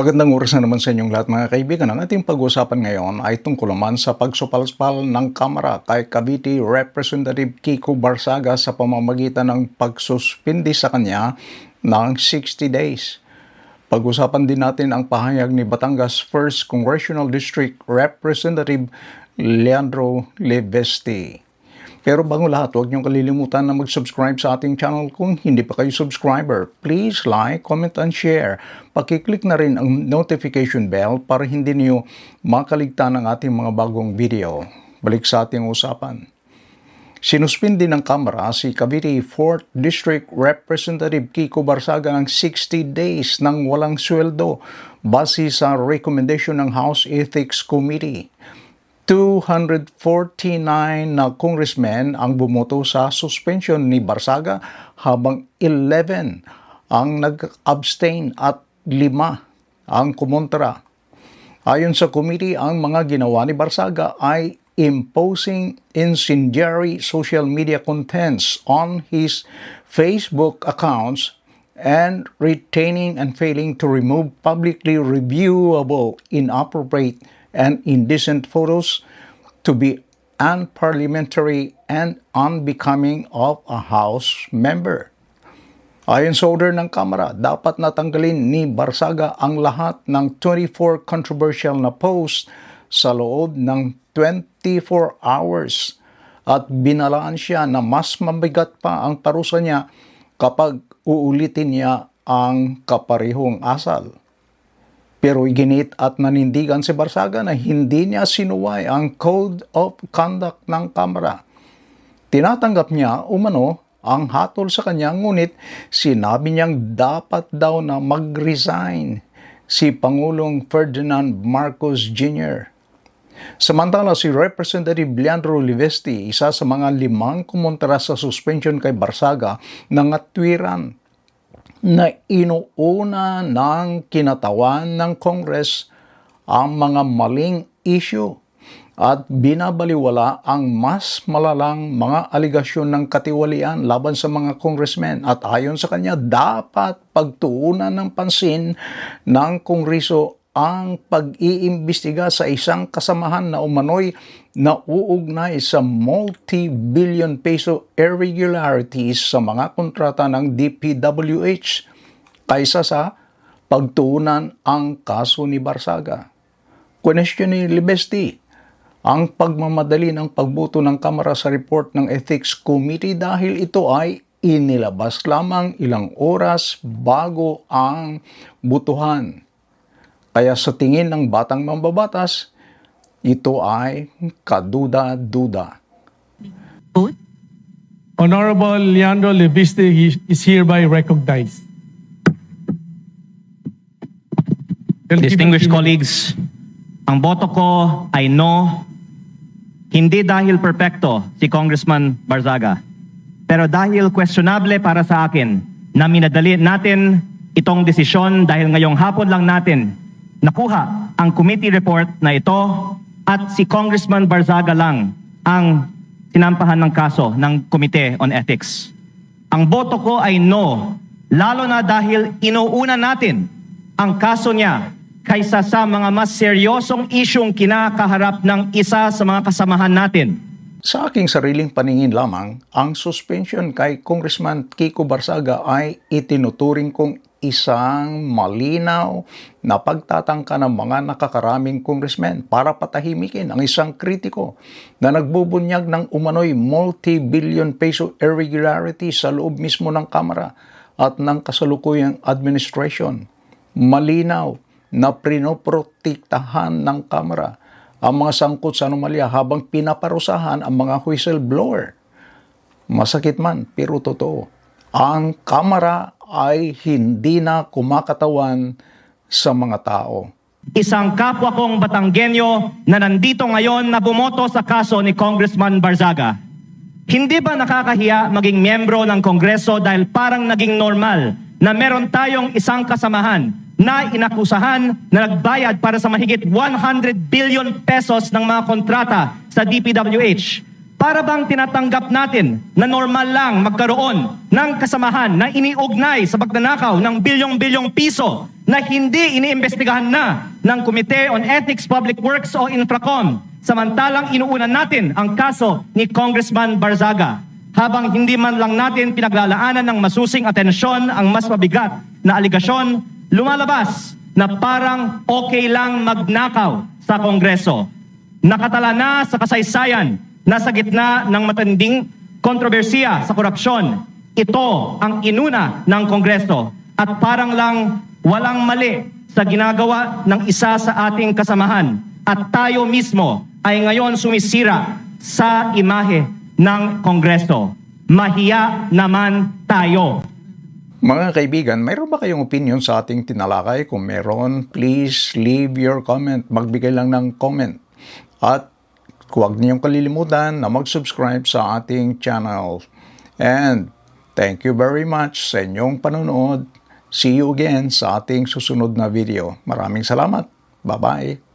Magandang oras na naman sa inyong lahat mga kaibigan. Ang ating pag-uusapan ngayon ay tungkol naman sa pagsupalspal ng Kamara kay Cavite Representative Kiko Barsaga sa pamamagitan ng pagsuspindi sa kanya ng 60 days. Pag-usapan din natin ang pahayag ni Batangas 1st Congressional District Representative Leandro Levesti. Pero bago lahat, huwag niyong kalilimutan na mag-subscribe sa ating channel kung hindi pa kayo subscriber. Please like, comment, and share. Pakiclick na rin ang notification bell para hindi niyo makaligtan ang ating mga bagong video. Balik sa ating usapan. Sinuspindi ng Kamara si Cavite 4th District Representative Kiko Barsaga ng 60 days ng walang sweldo base sa recommendation ng House Ethics Committee. 249 na congressmen ang bumoto sa suspension ni Barsaga habang 11 ang nag-abstain at 5 ang kumontra. Ayon sa committee, ang mga ginawa ni Barsaga ay imposing incendiary social media contents on his Facebook accounts and retaining and failing to remove publicly reviewable, inappropriate, and indecent photos to be unparliamentary and unbecoming of a House member. Ayon sa order ng Kamara, dapat natanggalin ni Barsaga ang lahat ng 24 controversial na posts sa loob ng 24 hours at binalaan siya na mas mabigat pa ang parusa niya kapag uulitin niya ang kaparehong asal. Pero iginit at nanindigan si Barsaga na hindi niya sinuway ang Code of Conduct ng Kamara. Tinatanggap niya umano ang hatol sa kanya ngunit sinabi niyang dapat daw na mag-resign si Pangulong Ferdinand Marcos Jr. Samantala si Representative Leandro Livesti, isa sa mga limang kumontra sa suspension kay Barsaga, nangatwiran na inuuna ng kinatawan ng Congress ang mga maling issue at binabaliwala ang mas malalang mga aligasyon ng katiwalian laban sa mga congressmen at ayon sa kanya dapat pagtuunan ng pansin ng Kongreso ang pag-iimbestiga sa isang kasamahan na umano'y nauugnay sa multi-billion peso irregularities sa mga kontrata ng DPWH kaysa sa pagtuunan ang kaso ni Barsaga. Question ni Libesti, ang pagmamadali ng pagbuto ng Kamara sa report ng Ethics Committee dahil ito ay inilabas lamang ilang oras bago ang butuhan. Kaya sa tingin ng batang mambabatas, ito ay kaduda-duda. Honorable Leandro Leviste is hereby recognized. Distinguished colleagues, ang boto ko ay no, hindi dahil perpekto si Congressman Barzaga, pero dahil questionable para sa akin na minadali natin itong desisyon dahil ngayong hapon lang natin nakuha ang committee report na ito at si Congressman Barzaga lang ang sinampahan ng kaso ng Committee on Ethics. Ang boto ko ay no, lalo na dahil inuuna natin ang kaso niya kaysa sa mga mas seryosong isyong kinakaharap ng isa sa mga kasamahan natin. Sa aking sariling paningin lamang, ang suspension kay Congressman Kiko Barsaga ay itinuturing kong isang malinaw na pagtatangka ng mga nakakaraming congressmen para patahimikin ang isang kritiko na nagbubunyag ng umano'y multi-billion peso irregularity sa loob mismo ng Kamara at ng kasalukuyang administration. Malinaw na prinoprotektahan ng Kamara ang mga sangkot sa anomalya habang pinaparusahan ang mga whistleblower. Masakit man, pero totoo. Ang Kamara ay hindi na kumakatawan sa mga tao. Isang kapwa kong Batanggenyo na nandito ngayon na bumoto sa kaso ni Congressman Barzaga. Hindi ba nakakahiya maging miyembro ng Kongreso dahil parang naging normal na meron tayong isang kasamahan na inakusahan na nagbayad para sa mahigit 100 billion pesos ng mga kontrata sa DPWH Para bang tinatanggap natin na normal lang magkaroon ng kasamahan na iniugnay sa pagnanakaw ng bilyong-bilyong piso na hindi iniimbestigahan na ng Committee on Ethics, Public Works o Infracom samantalang inuunan natin ang kaso ni Congressman Barzaga. Habang hindi man lang natin pinaglalaanan ng masusing atensyon ang mas mabigat na aligasyon lumalabas na parang okay lang magnakaw sa Kongreso. Nakatala na sa kasaysayan na sa gitna ng matinding kontrobersiya sa korupsyon. Ito ang inuna ng Kongreso at parang lang walang mali sa ginagawa ng isa sa ating kasamahan at tayo mismo ay ngayon sumisira sa imahe ng Kongreso. Mahiya naman tayo. Mga kaibigan, mayroon ba kayong opinion sa ating tinalakay? Kung meron, please leave your comment. Magbigay lang ng comment. At huwag niyong kalilimutan na mag-subscribe sa ating channel. And thank you very much sa inyong panonood. See you again sa ating susunod na video. Maraming salamat. Bye-bye.